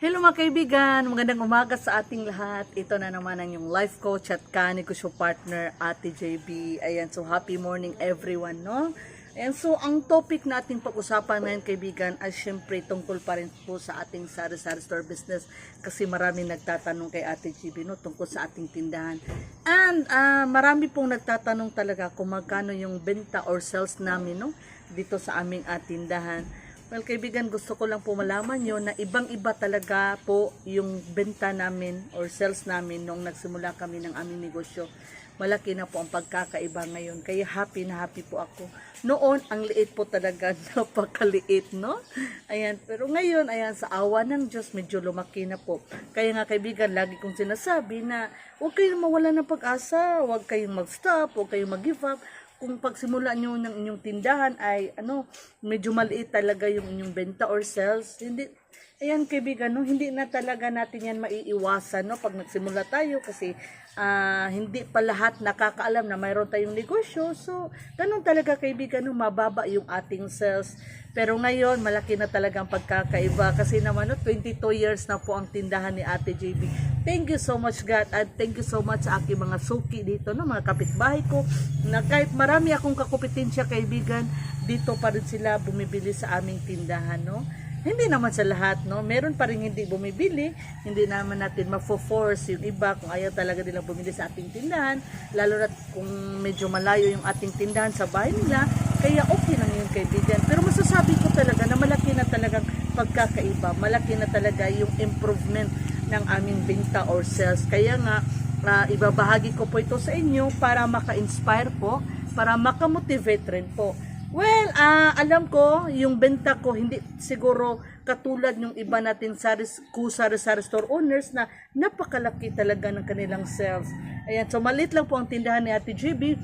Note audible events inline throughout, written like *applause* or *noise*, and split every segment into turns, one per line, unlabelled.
Hello mga kaibigan, magandang umaga sa ating lahat. Ito na naman ang yung life coach at kani ko siya partner, Ate JB. Ayan, so happy morning everyone, no? Ayan, so ang topic na ating pag-usapan ngayon kaibigan ay syempre tungkol pa rin po sa ating sari-sari store business kasi marami nagtatanong kay Ate JB no, tungkol sa ating tindahan. And ah, marami pong nagtatanong talaga kung magkano yung benta or sales namin no, dito sa aming ah, tindahan. Well, kaibigan, gusto ko lang po malaman nyo na ibang-iba talaga po yung benta namin or sales namin nung nagsimula kami ng aming negosyo. Malaki na po ang pagkakaiba ngayon. Kaya happy na happy po ako. Noon, ang liit po talaga. *laughs* Napakaliit, no? Ayan. Pero ngayon, ayan, sa awa ng Diyos, medyo lumaki na po. Kaya nga, kaibigan, lagi kong sinasabi na huwag kayong mawala ng pag-asa. Huwag kayong mag-stop. Huwag kayong mag-give up kung pagsimula nyo ng inyong tindahan ay ano, medyo maliit talaga yung inyong benta or sales, hindi Ayan kaibigan, no, hindi na talaga natin yan maiiwasan no pag nagsimula tayo kasi ah, hindi pa lahat nakakaalam na mayroon tayong negosyo. So, ganun talaga kaibigan, no, mababa yung ating sales. Pero ngayon, malaki na talagang pagkakaiba kasi naman no, 22 years na po ang tindahan ni Ate JB. Thank you so much God at thank you so much sa aking mga suki dito, no, mga kapitbahay ko na kahit marami akong kakupitensya kaibigan, dito pa rin sila bumibili sa aming tindahan, no. Hindi naman sa lahat, no? Meron pa rin hindi bumibili. Hindi naman natin mafo-force yung iba kung ayaw talaga nilang bumili sa ating tindahan. Lalo na kung medyo malayo yung ating tindahan sa bahay nila. Kaya okay lang yun, kaibigan. Pero masasabi ko talaga na malaki na talagang pagkakaiba. Malaki na talaga yung improvement ng aming benta or sales. Kaya nga, ah, ibabahagi ko po ito sa inyo para maka-inspire po, para makamotivate rin po. Well, ah, alam ko, yung benta ko hindi siguro katulad ng iba natin sa kusari sa store owners na napakalaki talaga ng kanilang sales. Ayan, so malit lang po ang tindahan ni Ate GB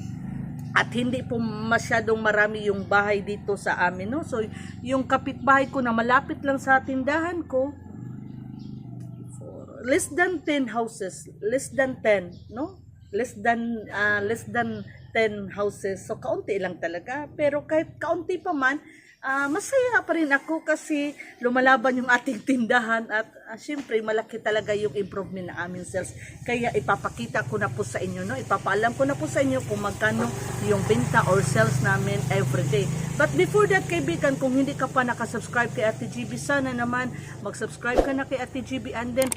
at hindi po masyadong marami yung bahay dito sa amin, no? So, yung kapitbahay ko na malapit lang sa tindahan ko, less than 10 houses, less than 10, no? Less than ah, less than 10 houses. So kaunti lang talaga. Pero kahit kaunti pa man, ah, masaya pa rin ako kasi lumalaban yung ating *laughs* tindahan at ah, syempre malaki talaga yung improvement ng aming sales. Kaya ipapakita ko na po sa inyo, no? Ipapaalam ko na po sa inyo kung magkano yung benta or sales namin everyday. But before that, kaibigan, kung hindi ka pa nakasubscribe kay Ate GB, sana naman mag-subscribe ka na kay Ate GB and then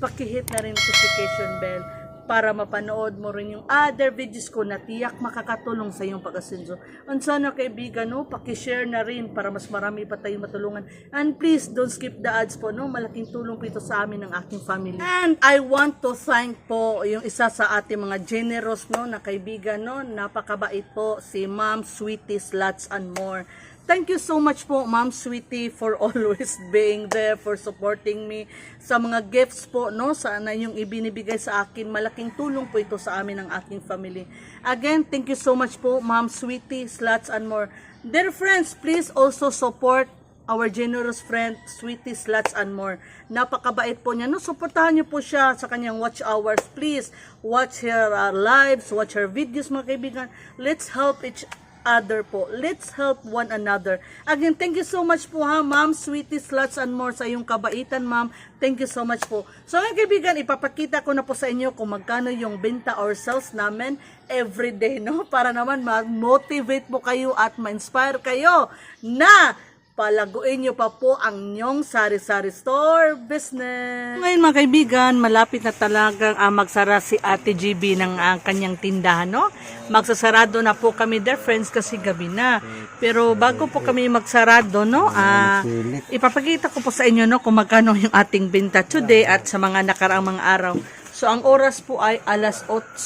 pakihit na rin notification bell para mapanood mo rin yung other videos ko na tiyak makakatulong sa iyong pag-asenso. And sana kaibigan, no, pakishare na rin para mas marami pa tayong matulungan. And please, don't skip the ads po, no? Malaking tulong po ito sa amin ng aking family. And I want to thank po yung isa sa ating mga generous, no, na kaibigan, no? Napakabait po si Ma'am Sweetie Slots and More. Thank you so much po, Ma'am Sweetie, for *laughs* always being there, for supporting me sa mga gifts po, no? Sana yung ibinibigay sa akin. Malaking tulong po ito sa amin ng aking family. Again, thank you so much po, Ma'am Sweetie, Slots and More. Dear friends, please also support our generous friend, Sweetie Slots and More. Napakabait po niya. No, suportahan niyo po siya sa kanyang watch hours. Please, watch her uh, lives, watch her videos, mga kaibigan. Let's help each other po. Let's help one another. Again, thank you so much po ha, ma'am, sweetie, sluts and more sa iyong kabaitan, ma'am. Thank you so much po. So, mga kaibigan, ipapakita ko na po sa inyo kung magkano yung benta or sales namin every day, no? *laughs* Para naman mag-motivate po kayo at ma-inspire kayo na palaguin nyo pa po ang inyong sari-sari store business. Ngayon mga kaibigan, malapit na talagang ah, magsara si Ate GB ng ah, kanyang tindahan, no? Magsasarado na po kami, dear friends, kasi gabi na. Pero bago po kami magsarado, no? Ah, ipapakita ko po sa inyo, no, kung magkano yung ating binta today at sa mga nakaraang mga araw. So, ang oras po ay alas 8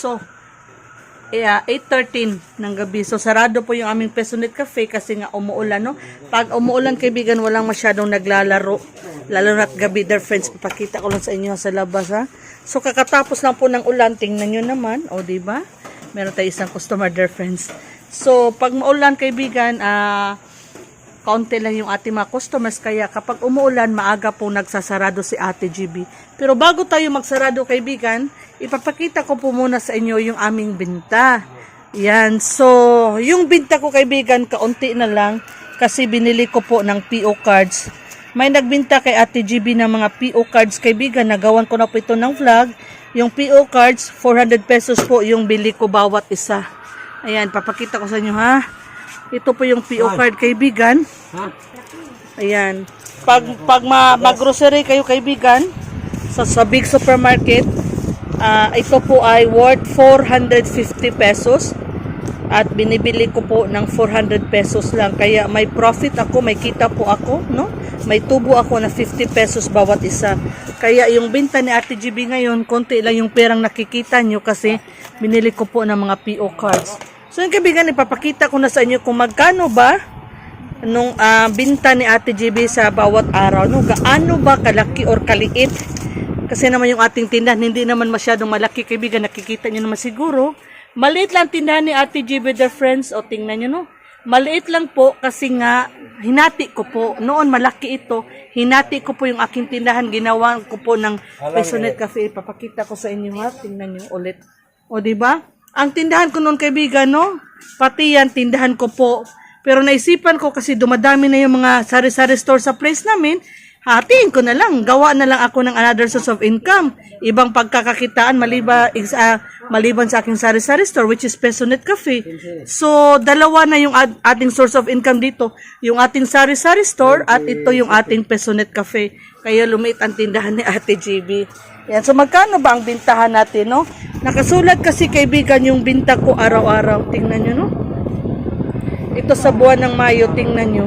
Yeah, 8.13 ng gabi. So, sarado po yung aming Pesonet Cafe kasi nga umuulan, no? Pag umuulan, kaibigan, walang masyadong naglalaro. Lalo na't gabi, dear friends. Papakita ko lang sa inyo sa labas, ha? So, kakatapos lang po ng ulan, tingnan nyo naman. O, di ba? Meron tayo isang customer, dear friends. So, pag maulan, kaibigan, ah... kaunti lang yung ating mga customers kaya kapag umuulan maaga po nagsasarado si Ate GB. Pero bago tayo magsarado kaibigan, ipapakita ko po muna sa inyo yung aming binta. Yan. So, yung binta ko kaibigan kaunti na lang kasi binili ko po ng PO cards May nagbinta kay Ate GB ng mga PO cards kaibigan. Nagawan ko na po ito ng vlog. Yung PO cards, 400 pesos po yung bili ko bawat isa. Ayan, papakita ko sa inyo ha. Ito po yung PO card kaibigan. Ayan. Pag, pag ma, mag-grocery kayo kaibigan, sa, sa big supermarket, ah, ito po ay worth 450 pesos at binibili ko po ng 400 pesos lang. Kaya may profit ako may kita po ako no? May tubo ako na 50 pesos bawat isa. Kaya yung binta ni Ate GB ngayon konti lang yung perang nakikita nyo kasi binili ko po ng mga PO cards. So yung kaibigan ipapakita ko na sa inyo kung magkano ba nung ah, binta ni Ate GB sa bawat araw no? Gaano ba kalaki or kaliit kasi naman yung ating tindahan hindi naman masyadong malaki kaibigan nakikita nyo naman siguro Maliit lang tindahan ni Ate G with their friends. O, tingnan nyo, no? Maliit lang po kasi nga, hinati ko po. Noon, malaki ito. Hinati ko po yung aking tindahan. Ginawa ko po ng Pesonet Cafe. Papakita ko sa inyo, ha? Tingnan nyo ulit. O, di ba? Ang tindahan ko noon, kaibigan, no? Pati yan, tindahan ko po. Pero naisipan ko kasi dumadami na yung mga sari-sari store sa place namin, hatiin ko na lang. Gawa na lang ako ng another source of income. Ibang pagkakakitaan maliba, ah, maliban sa aking sari-sari store which is Pesonet Cafe. So, dalawa na yung ad- ating source of income dito. Yung ating sari-sari store at ito yung ating Pesonet Cafe. Kaya lumiit ang tindahan ni Ate GB. Yan. So, magkano ba ang bintahan natin, no? Nakasulat kasi kaibigan yung binta ko araw-araw. Tingnan nyo, no? Ito sa buwan ng Mayo, tingnan nyo.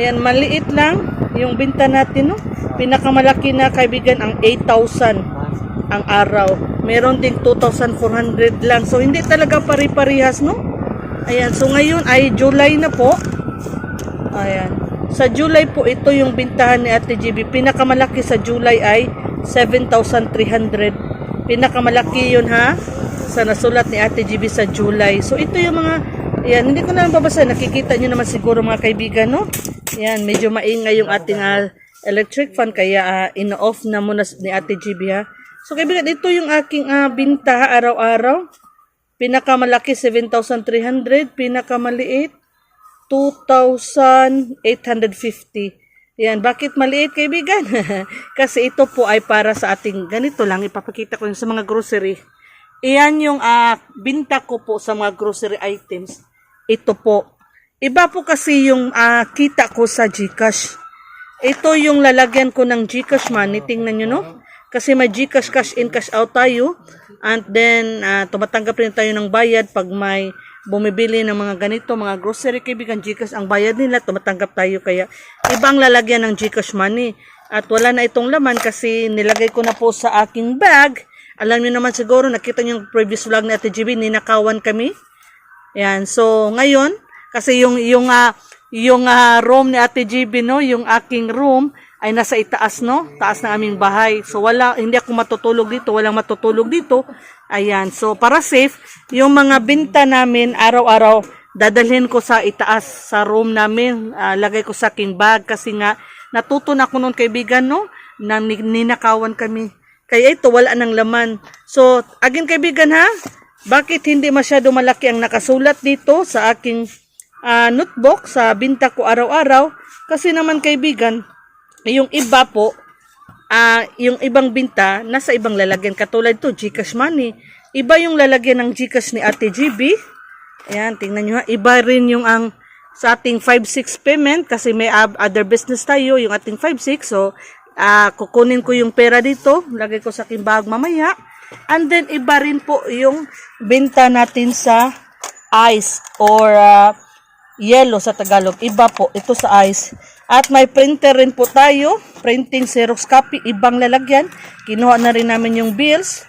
Ayan, maliit lang yung binta natin, no? Pinakamalaki na kaibigan ang 8,000 ang araw. Meron ding 2,400 lang. So, hindi talaga pari-parihas, no? Ayan, so ngayon ay July na po. Ayan. Sa July po, ito yung bintahan ni Ate GB. Pinakamalaki sa July ay 7,300. Pinakamalaki yun ha sa nasulat ni Ate GB sa July. So ito yung mga, yan, hindi ko na lang babasa. Nakikita nyo naman siguro mga kaibigan, no? Yan, medyo maingay yung ating ah, electric fan kaya ah, ino-off na muna ni Ate GB ha. So kaibigan, ito yung aking ah, binta araw-araw. Pinakamalaki 7,300, pinakamaliit 2,850. Yan, bakit maliit kaibigan? *laughs* Kasi ito po ay para sa ating ganito lang, ipapakita ko yun sa mga grocery. Iyan yung ah, binta ko po sa mga grocery items. Ito po. Iba po kasi yung ah, kita ko sa Gcash. Ito yung lalagyan ko ng Gcash money. Tingnan nyo, no? Kasi may Gcash cash in, cash out tayo. And then, ah, tumatanggap rin tayo ng bayad pag may bumibili ng mga ganito, mga grocery kaibigan, Gcash, ang bayad nila, tumatanggap tayo. Kaya, ibang lalagyan ng Gcash money. At wala na itong laman kasi nilagay ko na po sa aking bag. Alam niyo naman siguro, nakita niyo yung previous vlog ni Ate GB, ninakawan kami. Yan. So, ngayon, kasi yung, yung, ah, yung ah, room ni Ate GB, no, yung aking room, ay nasa itaas, no? Taas ng aming bahay. So, wala, hindi ako matutulog dito, walang matutulog dito. Ayan. So, para safe, yung mga binta namin, araw-araw, dadalhin ko sa itaas, sa room namin. Ah, lagay ko sa aking bag kasi nga, natuto na ako noon kaibigan, no? Na ni- ninakawan kami. Kaya ito, wala ng laman. So, again kaibigan ha, bakit hindi masyado malaki ang nakasulat dito sa aking ah, notebook sa binta ko araw-araw? Kasi naman kaibigan, yung iba po, ah yung ibang binta, nasa ibang lalagyan. Katulad to, Gcash money. Iba yung lalagyan ng Gcash ni Ate GB. Ayan, tingnan nyo ha. Iba rin yung ang sa ating 5-6 payment kasi may other business tayo, yung ating 5-6. So, ah kukunin ko yung pera dito, lagay ko sa aking bag mamaya. And then, iba rin po yung benta natin sa ice or ah, yellow sa Tagalog. Iba po, ito sa ice. At may printer rin po tayo, printing Xerox copy, ibang lalagyan. Kinuha na rin namin yung bills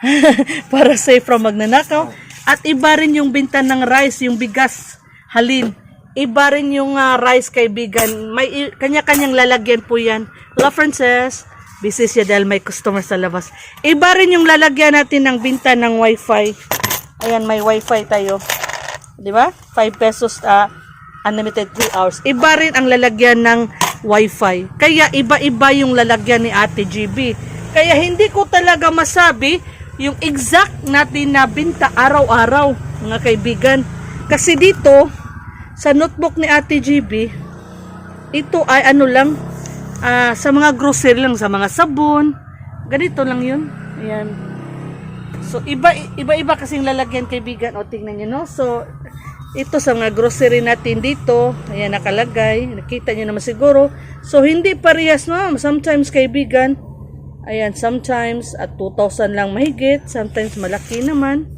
*laughs* para safe from magnanakaw. At iba rin yung binta ng rice, yung bigas, halin. Iba rin yung ah, rice kaibigan. May kanya-kanyang lalagyan po yan. Hello, Frances. Busy siya dahil may customer sa labas. Iba rin yung lalagyan natin ng binta ng wifi. Ayan, may wifi tayo. Di ba? 5 pesos ah, unlimited 3 hours. Iba rin ang lalagyan ng wifi. Kaya iba-iba yung lalagyan ni Ate GB. Kaya hindi ko talaga masabi yung exact natin na binta araw-araw, mga kaibigan. Kasi dito, sa notebook ni Ate GB, ito ay ano lang, ah, sa mga grocery lang, sa mga sabon. Ganito lang yun. Ayan. So, iba, iba-iba kasing lalagyan kaibigan. O, tingnan nyo, no? So, ito sa mga grocery natin dito. Ayan, nakalagay. Nakita nyo naman siguro. So, hindi parehas, no? Sometimes, kaibigan, ayan, sometimes at 2,000 lang mahigit. Sometimes, malaki naman.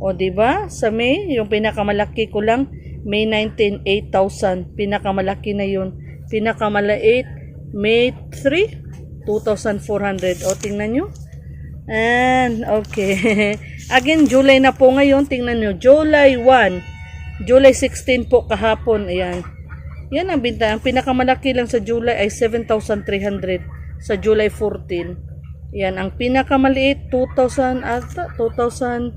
O, ba? Sa May, yung pinakamalaki ko lang, May 19, 8,000. Pinakamalaki na yun. Pinakamaliit, May 3, 2,400. O, tingnan nyo. And, okay. *laughs* Again, July na po ngayon. Tingnan nyo. July 1. July 16 po kahapon. Ayan. Yan ang binta. Ang pinakamalaki lang sa July ay 7,300 sa July 14. Yan. Ang pinakamaliit, 2,000 ata. 2,850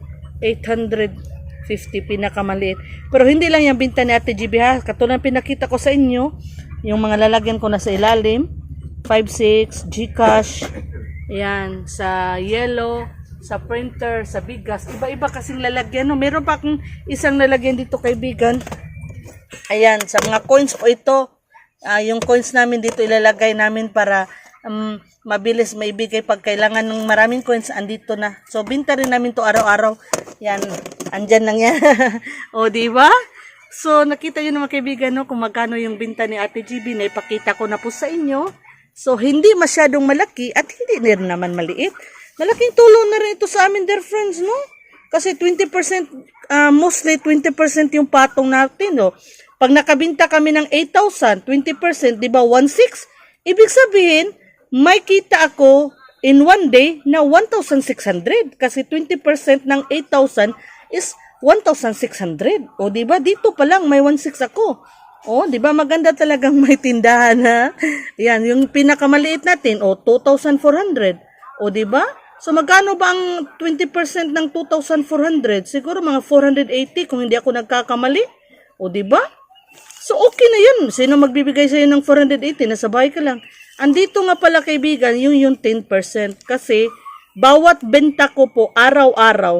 pinakamaliit. Pero hindi lang yung binta ni Ate GB ha. Katulad pinakita ko sa inyo, yung mga lalagyan ko na sa ilalim. 5,6, Gcash, Ayan, sa yellow, sa printer, sa bigas. Iba-iba kasing lalagyan. No? Meron pa akong isang lalagyan dito kaibigan. Ayan, sa mga coins po ito. ah, yung coins namin dito ilalagay namin para um, mabilis maibigay pag kailangan ng maraming coins andito na. So binta rin namin to araw-araw. Yan, andyan lang yan. *laughs* o di ba? So nakita niyo naman kaibigan no kung magkano yung binta ni Ate GB na ipakita ko na po sa inyo. So hindi masyadong malaki at hindi rin naman maliit. Malaking tulong na rin ito sa amin dear friends no? Kasi 20%, ah, mostly 20% yung patong natin, no? Pag nakabinta kami ng 8,000, 20%, di ba, 1,600? Ibig sabihin, may kita ako in one day na 1,600. Kasi 20% ng 8,000 is 1,600. O, di ba, dito pa lang may 1,600 ako. O, di ba, maganda talagang may tindahan, ha? Yan, yung pinakamaliit natin, o, 2,400. O, di ba? So, magkano ba ang 20% ng 2,400? Siguro mga 480 kung hindi ako nagkakamali. O, di ba? So, okay na yun. Sino magbibigay sa'yo ng 480? Nasa bahay ka lang. Andito nga pala, kaibigan, yung yung 10%. Kasi, bawat benta ko po, araw-araw.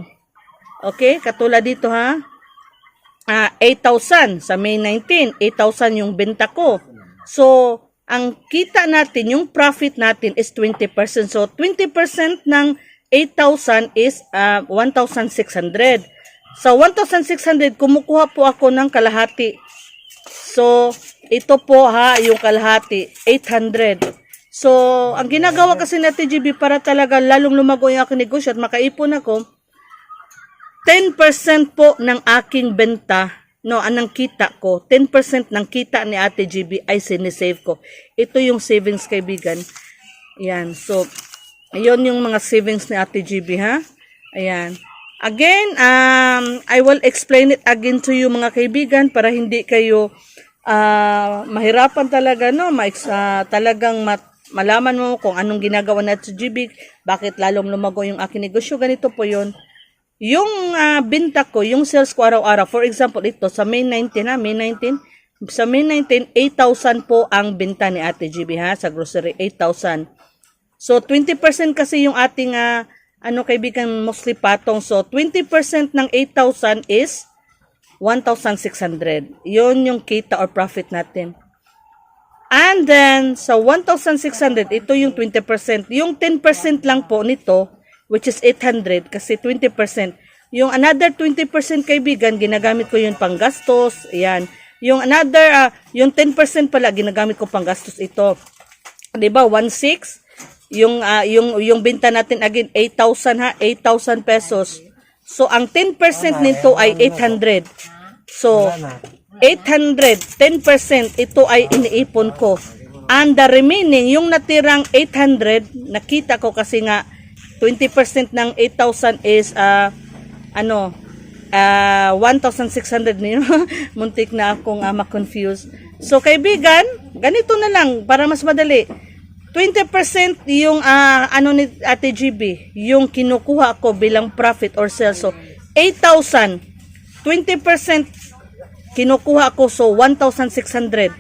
Okay? Katulad dito, ha? Ah, 8,000 sa May 19. 8,000 yung benta ko. So, ang kita natin, yung profit natin is 20%. So, 20% ng 8,000 is ah, 1,600. Sa 1,600, kumukuha po ako ng kalahati. So, ito po ha, yung kalahati, 800. So, ang ginagawa kasi natin, GB, para talaga lalong lumago yung aking negosyo at makaipon ako, 10% po ng aking benta, no, anong kita ko, 10% ng kita ni Ate GB ay sinisave ko. Ito yung savings kaibigan. Ayan, so, ayun yung mga savings ni Ate GB, ha? Ayan. Again, um, I will explain it again to you mga kaibigan para hindi kayo ah, mahirapan talaga, no? Ma ah, talagang mat malaman mo kung anong ginagawa na sa GB, bakit lalong lumago yung aking negosyo. Ganito po yun. Yung ah, binta ko, yung sales ko araw-araw, for example, ito sa May 19 ha, May 19, sa May 19, 8,000 po ang binta ni Ate GB ha, sa grocery, 8,000. So, 20% kasi yung ating, ah, ano kaibigan, mostly patong. So, 20% ng 8,000 is 1,600. Yun yung kita or profit natin. And then, sa 1,600, ito yung 20%. Yung 10% lang po nito, which is 800, kasi 20%. Yung another 20% kaibigan, ginagamit ko yun pang gastos. Ayan. Yung another, ah, yung 10% pala, ginagamit ko pang gastos ito. 'Di ba 1.6 yung ah, yung yung benta natin again 8,000 ha 8,000 pesos so ang 10% nito ay 800 so 800 10% ito ay iniipon ko and the remaining yung natirang 800 nakita ko kasi nga 20% ng 8,000 is ah, ano ah 1,600 niyo *laughs* muntik na akong uh, ma-confuse so kaibigan ganito na lang para mas madali 20% yung ah, ano ni Ate GB, yung kinukuha ko bilang profit or sales. So, 8,000. 20% kinukuha ko so 1,600.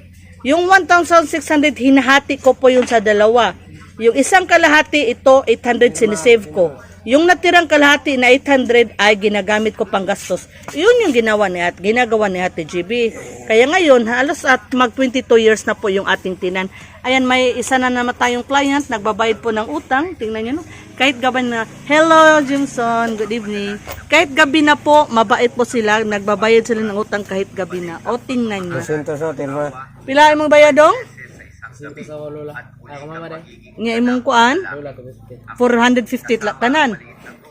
Yung 1,600 hinahati ko po yun sa dalawa. Yung isang kalahati ito 800 sinisave ko. Yung natirang kalahati na 800 ay ginagamit ko pang gastos. Yun yung ginawa ni at ginagawa ni Ate GB. Kaya ngayon, halos at mag 22 years na po yung ating tinan. Ayan, may isa na naman tayong client, nagbabayad po ng utang. Tingnan nyo, no? Kahit gabi na, hello Jimson, good evening. Kahit gabi na po, mabait po sila, nagbabayad sila ng utang kahit gabi na. O, tingnan nyo. Pila imong bayadong?
Sunto sa lola. Ako mama dai.
Nga imong kuan?
Lola ko biste.
450 la tanan.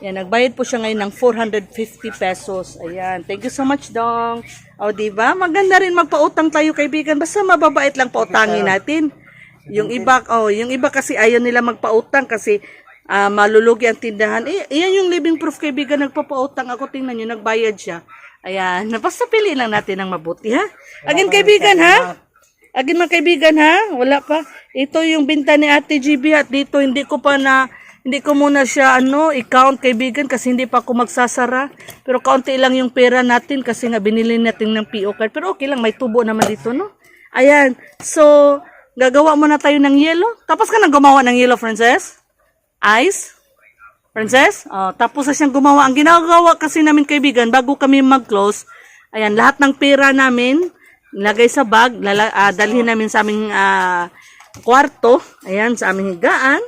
Yan, nagbayad po siya ngayon ng 450 pesos. Ayan. Thank you so much, Dong. O, di ba? Maganda rin magpautang tayo, kaibigan. Basta mababait lang pautangin natin. Yung iba, oh, yung iba kasi ayaw nila magpautang kasi ah, malulugi ang tindahan. Eh, iyan yung living proof, kaibigan. Nagpapautang ako. Tingnan nyo, nagbayad siya. Ayan. *laughs* Basta pili lang natin ng mabuti, ha? Again, kaibigan, ha? Agin mga kaibigan ha, wala pa. Ito yung binta ni Ate GB at dito hindi ko pa na hindi ko muna siya ano, i-count kaibigan kasi hindi pa ako magsasara. Pero kaunti lang yung pera natin kasi nga binili natin ng PO card. Pero okay lang, may tubo naman dito, no? Ayan. So, gagawa muna tayo ng yellow. Tapos ka na gumawa ng yellow, Princess? Ice? Princess? Oh, tapos na siyang gumawa. Ang ginagawa kasi namin kaibigan, bago kami mag-close, ayan, lahat ng pera namin, nilagay sa bag, lala, ah, dalhin namin sa aming ah, kwarto, ayan, sa aming higaan,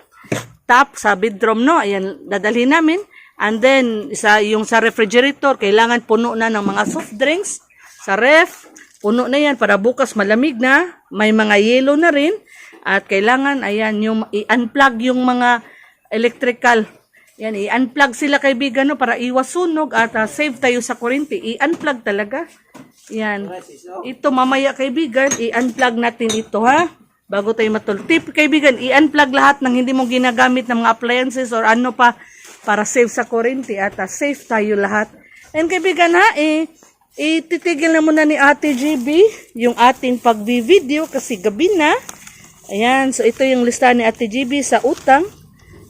tap, sa bedroom, no, ayan, dadalhin namin, and then, sa, yung sa refrigerator, kailangan puno na ng mga soft drinks, sa ref, puno na yan, para bukas malamig na, may mga yelo na rin, at kailangan, ayan, yung, i-unplug yung mga electrical, yan, i-unplug sila kaibigan no, para iwas sunog at ah, save tayo sa kuryente. I-unplug talaga. Yan. Ito mamaya kaibigan, i-unplug natin ito ha. Bago tayo matulog. Tip kaibigan, i-unplug lahat ng hindi mo ginagamit ng mga appliances or ano pa para save sa kuryente at ah, safe tayo lahat. And kaibigan ha, eh, ititigil na muna ni Ate GB yung ating pagbi-video kasi gabi na. Ayan, so ito yung listahan ni Ate GB sa utang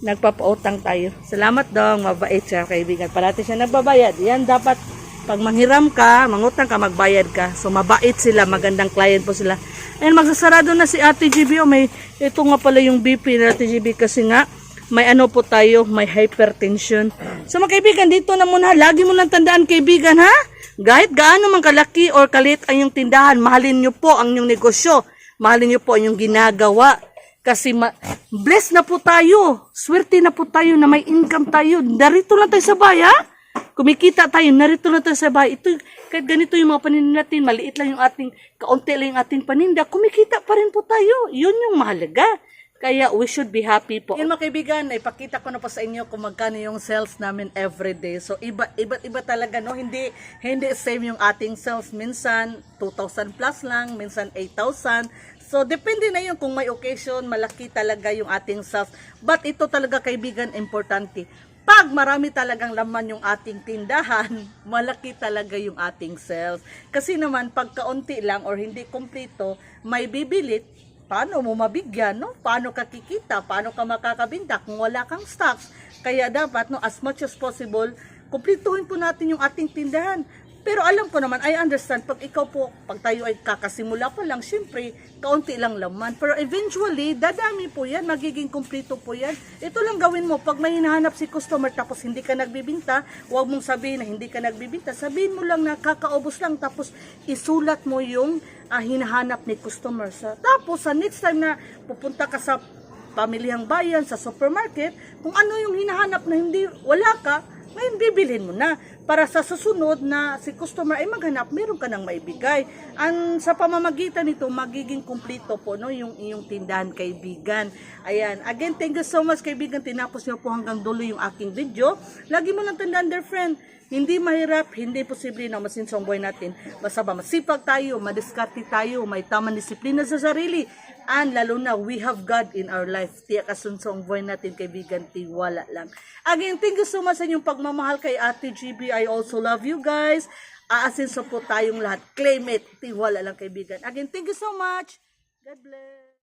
nagpapautang tayo. Salamat dong, mabait siya kaibigan. Parati siya nagbabayad. Yan dapat pag manghiram ka, mangutang ka, magbayad ka. So mabait sila, magandang client po sila. Ayun, magsasarado na si Ate GB. Oh, may, ito nga pala yung BP ni Ate GB kasi nga, may ano po tayo, may hypertension. So mga kaibigan, dito na muna. Lagi mo lang tandaan kaibigan ha. Kahit gaano man kalaki or kalit ang yung tindahan, mahalin nyo po ang yung negosyo. Mahalin nyo po ang yung ginagawa. Kasi ma- blessed na po tayo. Swerte na po tayo na may income tayo. Narito lang tayo sa baya. Kumikita tayo, narito lang tayo sa bahay. Ito, kahit ganito yung mga paninda natin, maliit lang yung ating, kaunti lang yung ating paninda, kumikita pa rin po tayo. Yun yung mahalaga. Kaya we should be happy po. Yan mga kaibigan, ipakita ko na po sa inyo kung magkano yung sales namin every day. So iba iba iba talaga no, hindi hindi same yung ating sales minsan 2,000 plus lang, minsan 8,000. So depende na yun kung may occasion, malaki talaga yung ating sales. But ito talaga kaibigan importante. Pag marami talagang laman yung ating tindahan, *laughs* malaki talaga yung ating sales. Kasi naman pag kaunti lang or hindi kompleto, may bibilit, paano mo mabigyan, no? Paano ka kikita? Paano ka makakabinta kung wala kang stocks? Kaya dapat, no, as much as possible, kumpletuhin po natin yung ating tindahan. Pero alam ko naman, I understand, pag ikaw po, pag tayo ay kakasimula pa lang, syempre, kaunti lang laman. Pero eventually, dadami po yan, magiging kumpleto po yan. Ito lang gawin mo, pag may hinahanap si customer tapos hindi ka nagbibinta, huwag mong sabihin na hindi ka nagbibinta. Sabihin mo lang na kakaubos lang, tapos isulat mo yung ah, hinahanap ni customer. Sa, tapos, sa next time na pupunta ka sa pamilyang bayan, sa supermarket, kung ano yung hinahanap na hindi, wala ka, ngayon bibilhin mo na para sa susunod na si customer ay maghanap, meron ka nang maibigay. Ang sa pamamagitan nito magiging kumpleto po no yung iyong tindahan kaibigan. Ayan. Again, thank you so much kaibigan. Tinapos niyo po hanggang dulo yung aking video. Lagi mo lang tandaan, dear friend, hindi mahirap, hindi posible na masinsong buhay natin. Basta ba masipag tayo, madiskarte tayo, may tamang disiplina sa sarili. And lalo na, we have God in our life. Tiyak kasunsong buhay natin, kaibigan, tiwala lang. Again, thank you so much sa inyong pagmamahal kay Ate GB. I also love you guys. Aasinso po tayong lahat. Claim it. Tiwala lang, kaibigan. Again, thank you so much. God bless.